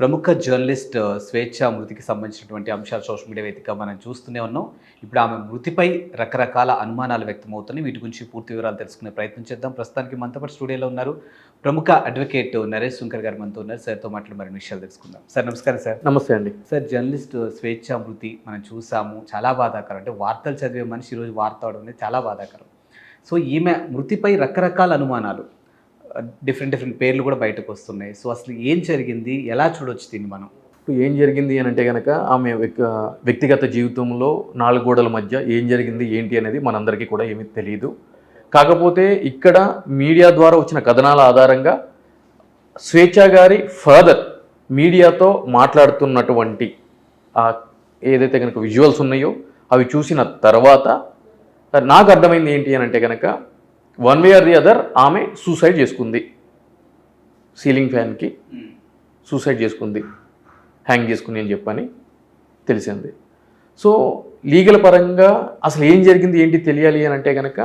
ప్రముఖ జర్నలిస్ట్ స్వేచ్ఛ మృతికి సంబంధించినటువంటి అంశాలు సోషల్ మీడియా వేదిక మనం చూస్తూనే ఉన్నాం. ఇప్పుడు ఆమె మృతిపై రకరకాల అనుమానాలు వ్యక్తమవుతున్నాయి. వీటి గురించి పూర్తి వివరాలు తెలుసుకునే ప్రయత్నం చేద్దాం. ప్రస్తుతానికి మనతో పాటు స్టూడియోలో ఉన్నారు ప్రముఖ అడ్వకేట్ నరేష్ శంకర్ గారు మనతో ఉన్నారు. సార్తో మాట్లాడి మరిన్ని విషయాలు తెలుసుకుందాం. సార్ నమస్కారం సార్. నమస్తే అండి. సార్ జర్నలిస్ట్ స్వేచ్ఛ మృతి మనం చూసాము. చాలా బాధాకరం. అంటే వార్తలు చదివే మనిషి ఈరోజు వార్త అవడం అనేది చాలా బాధాకరం. సో ఈమె మృతిపై రకరకాల అనుమానాలు. డిఫరెంట్ డిఫరెంట్ పేర్లు కూడా బయటకు వస్తున్నాయి. సో అసలు ఏం జరిగింది? ఎలా చూడొచ్చు దీన్ని మనం? ఇప్పుడు ఏం జరిగింది అని అంటే కనుక ఆమె వ్యక్- వ్యక్తిగత జీవితంలో నాలుగు గోడల మధ్య ఏం జరిగింది ఏంటి అనేది మనందరికీ కూడా ఏమీ తెలియదు కాకపోతే ఇక్కడ మీడియా ద్వారా వచ్చిన కథనాల ఆధారంగా స్వేచ్ఛ గారి ఫర్దర్ మీడియాతో మాట్లాడుతున్నటువంటి ఏదైతే కనుక విజువల్స్ ఉన్నాయో అవి చూసిన తర్వాత నాకు అర్థమైంది ఏంటి అని అంటే కనుక one way or the other ఆమె సూసైడ్ చేసుకుంది. సీలింగ్ ఫ్యాన్కి సూసైడ్ చేసుకుంది. హ్యాంగ్ చేసుకుంది అని చెప్పని తెలిసింది. సో లీగల్ పరంగా అసలు ఏం జరిగింది ఏంటి తెలియాలి అని అంటే కనుక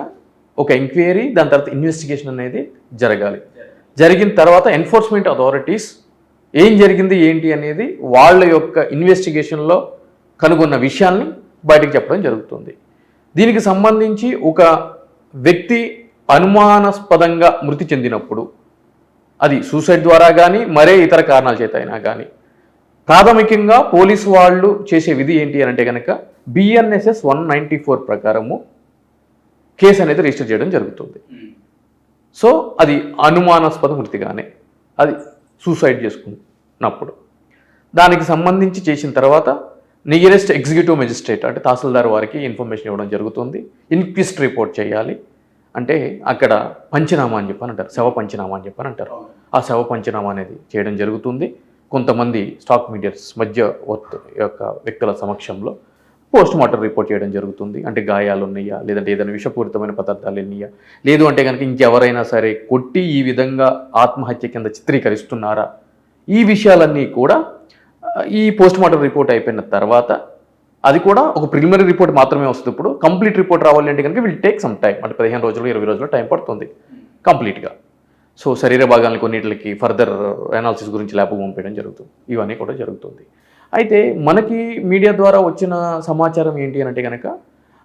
ఒక ఎంక్వైరీ దాని తర్వాత ఇన్వెస్టిగేషన్ అనేది జరగాలి. జరిగిన తర్వాత ఎన్ఫోర్స్మెంట్ అథారిటీస్ ఏం జరిగింది ఏంటి అనేది వాళ్ళ యొక్క ఇన్వెస్టిగేషన్లో కనుగొన్న విషయాల్ని బయటకు చెప్పడం జరుగుతుంది. దీనికి సంబంధించి ఒక వ్యక్తి అనుమానాస్పదంగా మృతి చెందినప్పుడు అది సూసైడ్ ద్వారా కానీ మరే ఇతర కారణాల చేత అయినా కానీ ప్రాథమికంగా పోలీసు వాళ్ళు చేసే విధి ఏంటి అని అంటే కనుక బిఎన్ఎస్ఎస్ వన్ నైంటీ ఫోర్ ప్రకారము కేసు అనేది రిజిస్టర్ చేయడం జరుగుతుంది. సో అది అనుమానాస్పద మృతిగానే అది సూసైడ్ చేసుకున్నప్పుడు. దానికి సంబంధించి చేసిన తర్వాత నియరెస్ట్ ఎగ్జిక్యూటివ్ మెజిస్ట్రేట్ అంటే తహసీల్దార్ వారికి ఇన్ఫర్మేషన్ ఇవ్వడం జరుగుతుంది. ఇన్క్విస్ట్ రిపోర్ట్ చేయాలి. అంటే అక్కడ పంచనామా అని చెప్పని అంటారు. శవ పంచనామా అని చెప్పని అంటారు. ఆ శవ పంచనామా అనేది చేయడం జరుగుతుంది. కొంతమంది స్టాక్ మీడియర్స్ మధ్య వర్త్ యొక్క వ్యక్తుల సమక్షంలో పోస్ట్ మార్టం రిపోర్ట్ చేయడం జరుగుతుంది. అంటే గాయాలు ఉన్నాయా? లేదంటే ఏదైనా విషపూరితమైన పదార్థాలు ఉన్నాయా? లేదు అంటే కనుక ఇంకెవరైనా సరే కొట్టి ఈ విధంగా ఆత్మహత్య కింద చిత్రీకరిస్తున్నారా? ఈ విషయాలన్నీ కూడా ఈ పోస్ట్ మార్టం రిపోర్ట్ అయిపోయిన తర్వాత అది కూడా ఒక ప్రిలిమినరీ రిపోర్ట్ మాత్రమే వస్తుంది. ఇప్పుడు కంప్లీట్ రిపోర్ట్ రావాలి అంటే కనుక విల్ టేక్ సమ్ టైం అంటే పదిహేను రోజులు ఇరవై రోజులు టైం పడుతుంది. కంప్లీట్గా సో శరీర భాగాలను కొన్నిటికి ఫర్దర్ అనాలిసిస్ గురించి ల్యాబ్ పంపించడం జరుగుతుంది. ఇవన్నీ కూడా జరుగుతుంది. అయితే మనకి మీడియా ద్వారా వచ్చిన సమాచారం ఏంటి అని అంటే కనుక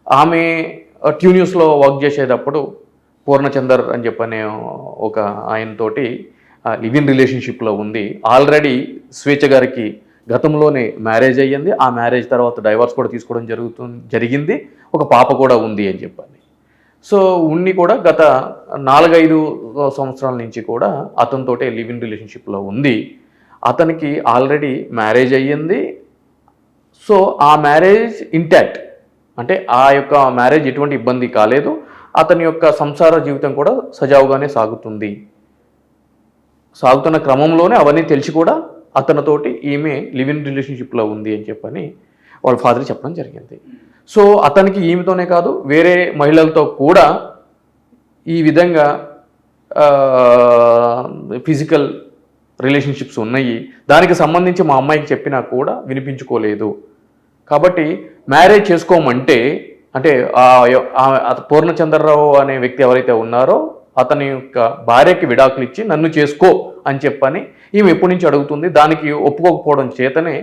ఆమె ట్యూన్యూస్లో వర్క్ చేసేటప్పుడు పూర్ణచందర్ అని చెప్పనే ఒక ఆయనతోటి లివ్ ఇన్ రిలేషన్షిప్లో ఉంది. ఆల్రెడీ స్వేచ్ఛ గారికి గతంలోనే మ్యారేజ్ అయ్యింది. ఆ మ్యారేజ్ తర్వాత డైవర్స్ కూడా తీసుకోవడం జరుగుతుంది జరిగింది. ఒక పాప కూడా ఉంది అని చెప్పండి. సో ఉన్ని కూడా గత నాలుగైదు సంవత్సరాల నుంచి కూడా అతనితోటే లివ్ ఇన్ రిలేషన్షిప్లో ఉంది. అతనికి ఆల్రెడీ మ్యారేజ్ అయ్యింది. సో ఆ మ్యారేజ్ ఇంటాక్ట్. అంటే ఆ యొక్క మ్యారేజ్ ఎటువంటి ఇబ్బంది కాలేదు. అతని యొక్క సంసార జీవితం కూడా సజావుగానే సాగుతుంది. సాగుతున్న క్రమంలోనే అవన్నీ తెలిసి కూడా అతనితోటి ఈమె లివ్ ఇన్ రిలేషన్షిప్లో ఉంది అని చెప్పని వాళ్ళ ఫాదర్ చెప్పడం జరిగింది. సో అతనికి ఈమెతోనే కాదు వేరే మహిళలతో కూడా ఈ విధంగా ఫిజికల్ రిలేషన్షిప్స్ ఉన్నాయి. దానికి సంబంధించి మా అమ్మాయికి చెప్పినా కూడా వినిపించుకోలేదు. కాబట్టి మ్యారేజ్ చేసుకోమంటే అంటే పూర్ణచంద్రరావు అనే వ్యక్తి ఎవరైతే ఉన్నారో అతని యొక్క భార్యకి విడాకులు ఇచ్చి నన్ను చేసుకో అని చెప్పని ఈమె ఎప్పటి నుంచి అడుగుతుంది? దానికి ఒప్పుకోకపోవడం చేతనే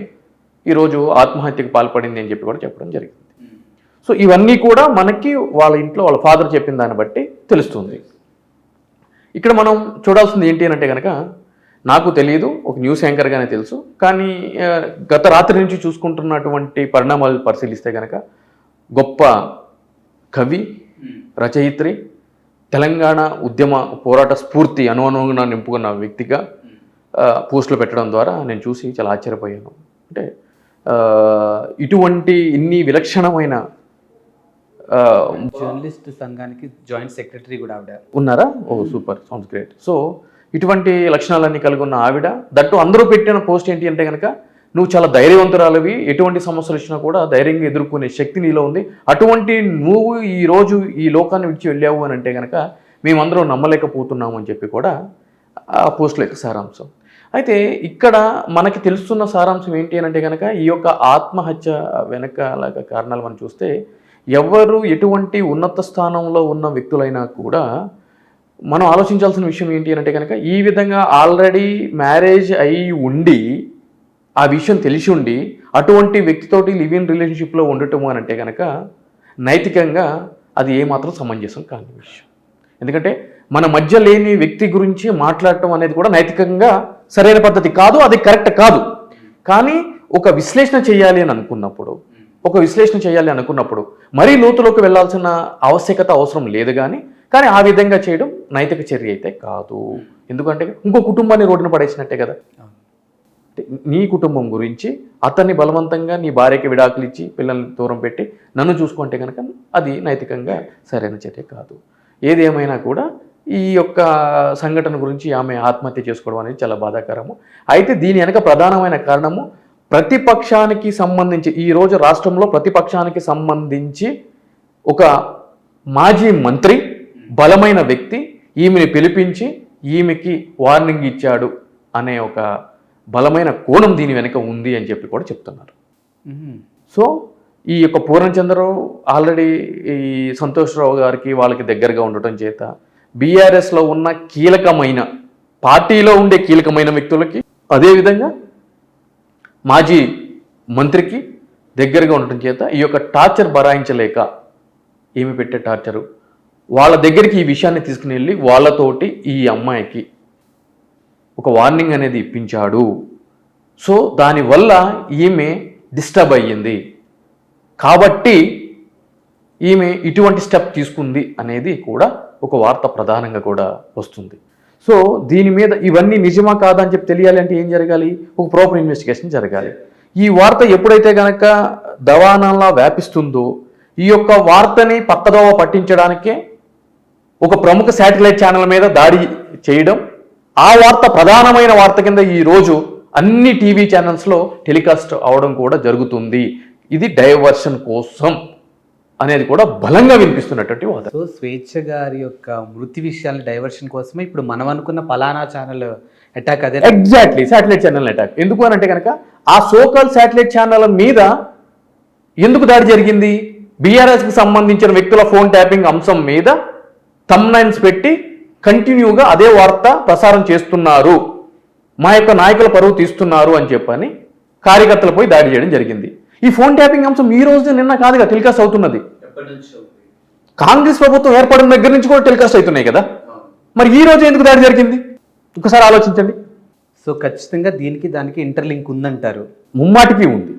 ఈరోజు ఆత్మహత్యకు పాల్పడింది అని చెప్పి కూడా చెప్పడం జరిగింది. సో ఇవన్నీ కూడా మనకి వాళ్ళ ఇంట్లో వాళ్ళ ఫాదర్ చెప్పిన దాన్ని బట్టి తెలుస్తుంది. ఇక్కడ మనం చూడాల్సింది ఏంటి అని అంటే కనుక నాకు తెలియదు ఒక న్యూస్ యాంకర్గానే తెలుసు కానీ గత రాత్రి నుంచి చూసుకుంటున్నటువంటి పరిణామాలు పరిశీలిస్తే కనుక గొప్ప కవి రచయిత్రి తెలంగాణ ఉద్యమ పోరాట స్ఫూర్తి అనుగుణంగా నింపుకున్న వ్యక్తిగా పోస్టులు పెట్టడం ద్వారా నేను చూసి చాలా ఆశ్చర్యపోయాను. అంటే ఇటువంటి ఇన్ని విలక్షణమైన జర్నలిస్ట్ సంఘానికి జాయింట్ సెక్రటరీ కూడా ఆవిడ. ఉన్నారా? Oh super. Sounds great. So ఇటువంటి లక్షణాలన్నీ కలిగి ఉన్న ఆవిడ దట్టు అందరూ పెట్టిన పోస్ట్ ఏంటి అంటే కనుక నువ్వు చాలా ధైర్యవంతురాలవి. ఎటువంటి సమస్యలు వచ్చినా కూడా ధైర్యంగా ఎదుర్కొనే శక్తి నీలో ఉంది. అటువంటి నువ్వు ఈరోజు ఈ లోకాన్ని విడిచి వెళ్ళావు అని అంటే కనుక మేమందరం నమ్మలేకపోతున్నాము అని చెప్పి కూడా ఆ పోస్టుల యొక్క సారాంశం. అయితే ఇక్కడ మనకి తెలుస్తున్న సారాంశం ఏంటి అని అంటే కనుక ఈ యొక్క ఆత్మహత్య వెనకాల కారణాలు మనం చూస్తే ఎవరు ఎటువంటి ఉన్నత స్థానంలో ఉన్న వ్యక్తులైనా కూడా మనం ఆలోచించాల్సిన విషయం ఏంటి అని అంటే కనుక ఈ విధంగా ఆల్రెడీ మ్యారేజ్ అయి ఉండి ఆ విషయం తెలిసి ఉండి అటువంటి వ్యక్తితోటి లివ్ ఇన్ రిలేషన్షిప్లో ఉండటము అని అంటే కనుక నైతికంగా అది ఏమాత్రం సమంజసం కాని విషయం. ఎందుకంటే మన మధ్య లేని వ్యక్తి గురించి మాట్లాడటం అనేది కూడా నైతికంగా సరైన పద్ధతి కాదు అది కరెక్ట్ కాదు. కానీ ఒక విశ్లేషణ చేయాలి అని అనుకున్నప్పుడు ఒక విశ్లేషణ చేయాలి అనుకున్నప్పుడు మరీ లోతులోకి వెళ్ళాల్సిన ఆవశ్యకత అవసరం లేదు కానీ కానీ ఆ విధంగా చేయడం నైతిక చర్య అయితే కాదు. ఎందుకంటే ఇంకో కుటుంబాన్ని రోడ్డున పడేసినట్టే కదా. నీ కుటుంబం గురించి అతన్ని బలవంతంగా నీ భార్యకి విడాకులు ఇచ్చి పిల్లల్ని దూరం పెట్టి నన్ను చూసుకుంటే కనుక అది నైతికంగా సరైన చర్య కాదు. ఏదేమైనా కూడా ఈ యొక్క సంఘటన గురించి ఆమె ఆత్మహత్య చేసుకోవడం అనేది చాలా బాధాకరము. అయితే దీని వెనక ప్రధానమైన కారణము ప్రతిపక్షానికి సంబంధించి ఈరోజు రాష్ట్రంలో ప్రతిపక్షానికి సంబంధించి ఒక మాజీ మంత్రి బలమైన వ్యక్తి ఈమెని పిలిపించి ఈమెకి వార్నింగ్ ఇచ్చాడు అనే ఒక బలమైన కోణం దీని వెనుక ఉంది అని చెప్పి కూడా చెప్తున్నారు. సో ఈ యొక్క పూర్ణచంద్రరావు ఆల్రెడీ ఈ సంతోష్రావు గారికి వాళ్ళకి దగ్గరగా ఉండటం చేత బీఆర్ఎస్లో ఉన్న కీలకమైన పార్టీలో ఉండే కీలకమైన వ్యక్తులకి అదేవిధంగా మాజీ మంత్రికి దగ్గరగా ఉండటం చేత ఈ యొక్క టార్చర్ బరాయించలేక ఏమి పెట్టే టార్చరు వాళ్ళ దగ్గరికి ఈ విషయాన్ని తీసుకుని వెళ్ళి వాళ్ళతోటి ఈ అమ్మాయికి ఒక వార్నింగ్ అనేది ఇప్పించాడు. సో దానివల్ల ఈమె డిస్టర్బ్ అయ్యింది. కాబట్టి ఈమె ఇటువంటి స్టెప్ తీసుకుంది అనేది కూడా ఒక వార్త ప్రధానంగా కూడా వస్తుంది. సో దీని మీద ఇవన్నీ నిజమా కాదా అని చెప్పి తెలియాలి అంటే ఏం జరగాలి? ఒక ప్రాపర్ ఇన్వెస్టిగేషన్ జరగాలి. ఈ వార్త ఎప్పుడైతే కనుక దవానంలా వ్యాపిస్తుందో ఈ యొక్క వార్తని పక్కదోవ పట్టించడానికే ఒక ప్రముఖ శాటిలైట్ ఛానల్ మీద దాడి చేయడం ఆ వార్త ప్రధానమైన వార్త కింద ఈ రోజు అన్ని టీవీ ఛానల్స్లో టెలికాస్ట్ అవడం కూడా జరుగుతుంది. ఇది డైవర్షన్ కోసం అనేది కూడా బలంగా వినిపిస్తున్నటువంటి వాదన సో స్వేచ్ఛ గారి యొక్క మృతి విషయాన్ని డైవర్షన్ కోసమే ఇప్పుడు మనం అనుకున్న పలానా ఛానల్ అటాక్ అదే. ఎగ్జాక్ట్లీ శాటిలైట్ ఛానల్ అటాక్ ఎందుకు అని అంటే కనుక ఆ సోకాల్ శాటిలైట్ ఛానల్ మీద ఎందుకు దాడి జరిగింది? బీఆర్ఎస్కి సంబంధించిన వ్యక్తుల ఫోన్ ట్యాపింగ్ అంశం మీద తమ్నైన్స్ పెట్టి కంటిన్యూగా అదే వార్త ప్రసారం చేస్తున్నారు. మా యొక్క నాయకుల పరువు తీస్తున్నారు అని చెప్పని కార్యకర్తలపై దాడి చేయడం జరిగింది. ఈ ఫోన్ ట్యాపింగ్ అంశం ఈ రోజు నిన్న కాదుగా టెలికాస్ట్ అవుతున్నది. కాంగ్రెస్ ప్రభుత్వం ఏర్పడిన దగ్గర నుంచి కూడా టెలికాస్ట్ అవుతున్నాయి కదా. మరి ఈ రోజు ఎందుకు దాడి జరిగింది? ఒకసారి ఆలోచించండి. సో ఖచ్చితంగా దీనికి దానికి ఇంటర్లింక్ ఉందంటారు. ముమ్మాటికి ఉంది.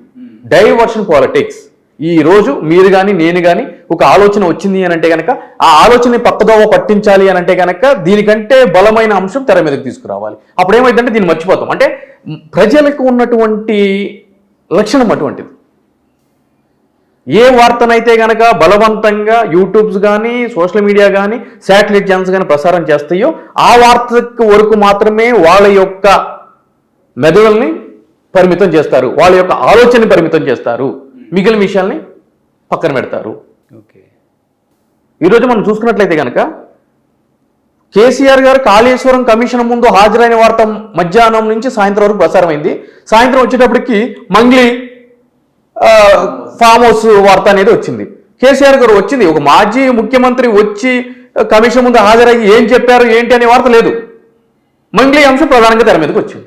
Diversion politics. ఈ రోజు మీరు కానీ నేను కానీ ఒక ఆలోచన వచ్చింది అని అంటే కనుక ఆ ఆలోచనని పక్కదోవ పట్టించాలి అని అంటే కనుక దీనికంటే బలమైన అంశం తెర మీదకి తీసుకురావాలి. అప్పుడు ఏమైందంటే దీన్ని మర్చిపోతాం. అంటే ప్రజలకు ఉన్నటువంటి లక్షణం అటువంటిది. ఏ వార్తనైతే గనక బలవంతంగా యూట్యూబ్స్ కానీ సోషల్ మీడియా కానీ శాటిలైట్ ఛానల్స్ కానీ ప్రసారం చేస్తాయో ఆ వార్తకు వరకు మాత్రమే వాళ్ళ యొక్క మెదడుల్ని పరిమితం చేస్తారు. వాళ్ళ యొక్క ఆలోచనని పరిమితం చేస్తారు. మిగిలిన విషయాల్ని పక్కన పెడతారు. ఓకే. ఈరోజు మనం చూసుకున్నట్లయితే కనుక కేసీఆర్ గారు కాళేశ్వరం కమిషన్ ముందు హాజరైన వార్త మధ్యాహ్నం నుంచి సాయంత్రం వరకు ప్రసారమైంది. సాయంత్రం వచ్చేటప్పటికి మంగ్లీ ఫామ్ హౌస్ వార్త అనేది వచ్చింది. కేసీఆర్ గారు వచ్చింది. ఒక మాజీ ముఖ్యమంత్రి వచ్చి కమిషన్ ముందు హాజరయ్యి ఏం చెప్పారు ఏంటి అనే వార్త లేదు. మంగ్లీ అంశం ప్రధానంగా తెర మీదకి వచ్చింది.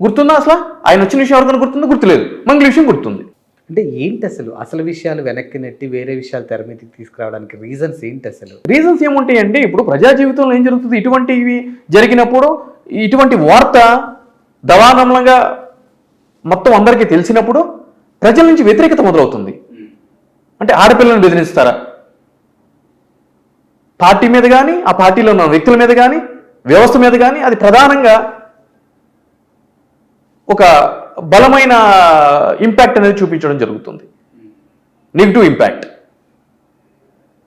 గుర్తుందా అసలు? ఆయన వచ్చిన విషయం ఎవరికైనా గుర్తుందో? గుర్తులేదు. మంగ్లీ విషయం గుర్తుంది. అంటే ఏంటి అసలు? అసలు విషయాలు వెనక్కి నెట్టి వేరే విషయాలు తెర మీదకి తీసుకురావడానికి రీజన్స్ ఏంటి అసలు? రీజన్స్ ఏముంటాయి అంటే ఇప్పుడు ప్రజా జీవితంలో ఏం జరుగుతుంది? ఇటువంటివి జరిగినప్పుడు ఇటువంటి వార్త దవానంగా మొత్తం అందరికీ తెలిసినప్పుడు ప్రజల నుంచి వ్యతిరేకత మొదలవుతుంది. అంటే ఆడపిల్లలను బెదిరిస్తారా? పార్టీ మీద కానీ ఆ పార్టీలో ఉన్న వ్యక్తుల మీద కానీ వ్యవస్థ మీద కానీ అది ప్రధానంగా ఒక బలమైన ఇంపాక్ట్ అనేది చూపించడం జరుగుతుంది. నెగిటివ్ ఇంపాక్ట్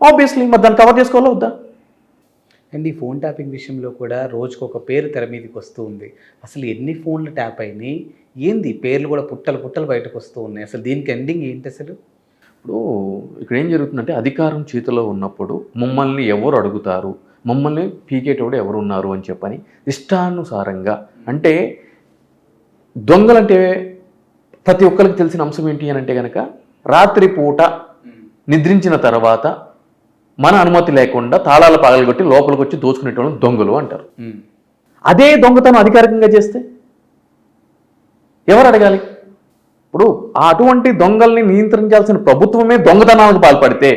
ఆబ్వియస్లీ మరి దాన్ని కవర్ చేసుకోవాలా వద్దా? అండ్ ఈ ఫోన్ ట్యాపింగ్ విషయంలో కూడా రోజుకు ఒక పేరు తెర మీదకి వస్తూ ఉంది. అసలు ఎన్ని ఫోన్లు ట్యాప్ అయినాయి? ఏంది? పేర్లు కూడా పుట్టలు పుట్టలు బయటకు వస్తూ ఉన్నాయి. అసలు దీనికి ఎండింగ్ ఏంటి అసలు? ఇప్పుడు ఇక్కడ ఏం జరుగుతుందంటే అధికారం చేతిలో ఉన్నప్పుడు మమ్మల్ని ఎవరు అడుగుతారు? మమ్మల్ని పీకేటోడు ఎవరు ఉన్నారు అని చెప్పని ఇష్టానుసారంగా. అంటే దొంగలంటే ప్రతి ఒక్కరికి తెలిసిన అంశం ఏంటి అని అంటే కనుక రాత్రిపూట నిద్రించిన తర్వాత మన అనుమతి లేకుండా తాళాలు పగలగొట్టి లోపలికి వచ్చి దోచుకునేటోళ్ళని దొంగలు అంటారు. అదే దొంగతనం అధికారికంగా చేస్తే ఎవరు అడగాలి? ఇప్పుడు ఆ అటువంటి దొంగల్ని నియంత్రించాల్సిన ప్రభుత్వమే దొంగతనాలకు పాల్పడితే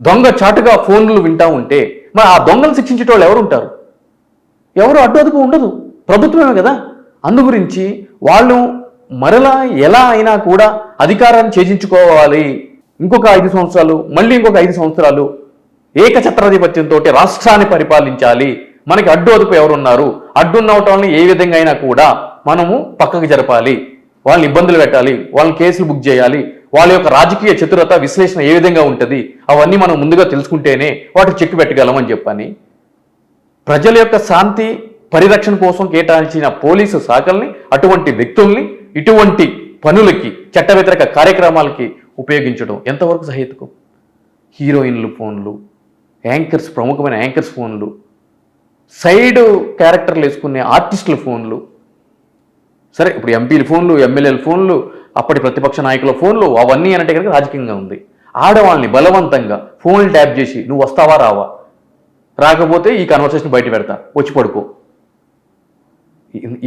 దొంగ చాటుగా ఫోన్లు వింటా ఉంటే మరి ఆ దొంగలు శిక్షించేటోళ్ళు ఎవరు ఉంటారు ఎవరు అడ్డు అదుపు ఉండదు. ప్రభుత్వమే కదా. అందు గురించి వాళ్ళు మరలా ఎలా అయినా కూడా అధికారాన్ని చేజించుకోవాలి ఇంకొక ఐదు సంవత్సరాలు మళ్ళీ ఇంకొక ఐదు సంవత్సరాలు ఏకఛత్రాధిపత్యంతో రాష్ట్రాన్ని పరిపాలించాలి. మనకి అడ్డు అదుపు ఎవరున్నారు? అడ్డున్న వాళ్ళని ఏ విధంగా అయినా కూడా మనము పక్కకు జరపాలి. వాళ్ళని ఇబ్బందులు పెట్టాలి. వాళ్ళని కేసులు బుక్ చేయాలి. వాళ్ళ యొక్క రాజకీయ చతురత విశ్లేషణ ఏ విధంగా ఉంటుంది? అవన్నీ మనం ముందుగా తెలుసుకుంటేనే వాటికి చెక్ పెట్టగలమని చెప్పని. ప్రజల యొక్క శాంతి పరిరక్షణ కోసం కేటాయించిన పోలీసు శాఖల్ని అటువంటి వ్యక్తుల్ని ఇటువంటి పనులకి చట్ట వ్యతిరేక కార్యక్రమాలకి ఉపయోగించడం ఎంతవరకు సహేతుకం? హీరోయిన్లు ఫోన్లు యాంకర్స్ ప్రముఖమైన యాంకర్స్ ఫోన్లు సైడ్ క్యారెక్టర్లు వేసుకునే ఆర్టిస్టుల ఫోన్లు. సరే ఇప్పుడు ఎంపీల ఫోన్లు ఎమ్మెల్యేల ఫోన్లు అప్పటి ప్రతిపక్ష నాయకుల ఫోన్లు అవన్నీ అనంటే కనుక రాజకీయంగా ఉంది. ఆడవాళ్ళని బలవంతంగా ఫోన్లు ట్యాప్ చేసి నువ్వు వస్తావా రావా? రాకపోతే ఈ కన్వర్సేషన్ బయట పెడతా వచ్చి పడుకో.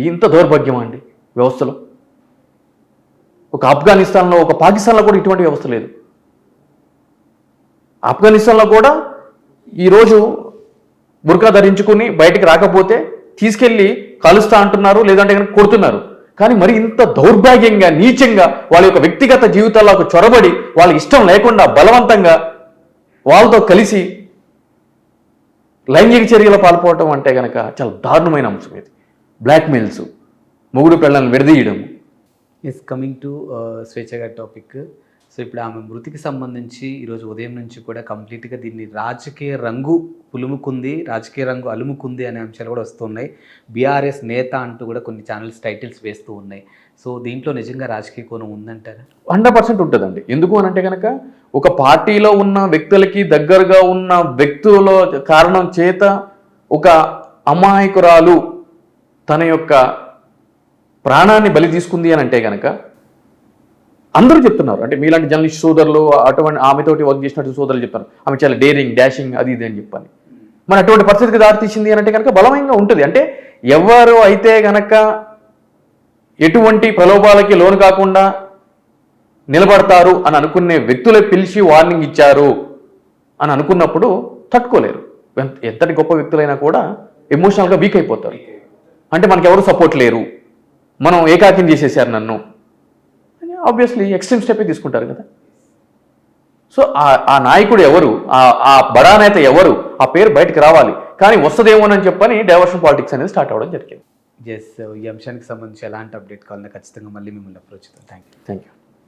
ఇంత దౌర్భాగ్యమా అండి వ్యవస్థలో? ఒక ఆఫ్ఘనిస్తాన్లో ఒక పాకిస్తాన్లో కూడా ఇటువంటి వ్యవస్థ లేదు. ఆఫ్ఘనిస్తాన్లో కూడా ఈరోజు బుర్కా ధరించుకుని బయటికి రాకపోతే తీసుకెళ్ళి కలుస్తా అంటున్నారు లేదంటే కనుక కొడుతున్నారు. కానీ మరి ఇంత దౌర్భాగ్యంగా నీచంగా వాళ్ళ యొక్క వ్యక్తిగత జీవితాలకు చొరబడి వాళ్ళ ఇష్టం లేకుండా బలవంతంగా వాళ్ళతో కలిసి లైంగిక చర్యలు పాల్పోవటం అంటే కనుక చాలా దారుణమైన అంశం ఇది. బ్లాక్మెయిల్స్ మొగుడు పిల్లల్ని విడదీయడం. ఎస్ కమింగ్ టు స్వేచ్ఛ గారి టాపిక్ సో ఇప్పుడు ఆమె మృతికి సంబంధించి ఈరోజు ఉదయం నుంచి కూడా కంప్లీట్గా దీన్ని రాజకీయ రంగు పులుముకుంది రాజకీయ రంగు అలుముకుంది అనే అంశాలు కూడా వస్తున్నాయి. బీఆర్ఎస్ నేత అంటూ కూడా కొన్ని ఛానల్స్ టైటిల్స్ వేస్తూ ఉన్నాయి. సో దీంట్లో నిజంగా రాజకీయ కోణం ఉందంటారా? హండ్రెడ్ పర్సెంట్ ఉంటుందండి. ఎందుకు అని అంటే కనుక ఒక పార్టీలో ఉన్న వ్యక్తులకి దగ్గరగా ఉన్న వ్యక్తుల కారణం చేత ఒక అమాయకురాలు తన యొక్క ప్రాణాన్ని బలి తీసుకుంది అని అంటే కనుక అందరూ చెప్తున్నారు. అంటే మీలాంటి జర్నలిస్ట్ సోదరులు అటువంటి ఆమెతోటి వర్క్ చేసినట్టు సోదరులు చెప్తారు. ఆమె చాలా డేరింగ్ డాషింగ్ అది ఇది అని చెప్పని. మరి అటువంటి పరిస్థితికి దారితీసింది అని అంటే కనుక బలమైనగా ఉంటుంది. అంటే ఎవరు అయితే గనక ఎటువంటి ప్రలోభాలకి లోను కాకుండా నిలబడతారు అని అనుకునే వ్యక్తులే పిలిచి వార్నింగ్ ఇచ్చారు అని అనుకున్నప్పుడు తట్టుకోలేరు. ఎంతటి గొప్ప వ్యక్తులైనా కూడా ఎమోషనల్గా వీక్ అయిపోతారు. అంటే మనకి ఎవరు సపోర్ట్ లేరు. మనం ఏకాకిం చేసేసారు నన్ను. అని ఆబ్వియస్లీ ఎక్స్ట్రీమ్ స్టెప్ తీసుకుంటారు కదా. సో ఆ- ఆ నాయకుడు ఎవరు? ఆ ఆ బడా నేత ఎవరు? ఆ పేరు బయటకు రావాలి. కానీ వస్తుందేమోనని చెప్పని డైవర్షన్ పాలిటిక్స్ అనేది స్టార్ట్ అవ్వడం జరిగింది. ఎస్ ఈ అంశానికి సంబంధించి ఎలాంటి అప్డేట్ కావాలన్నా ఖచ్చితంగా మళ్ళీ మిమ్మల్ని approach thank you thank you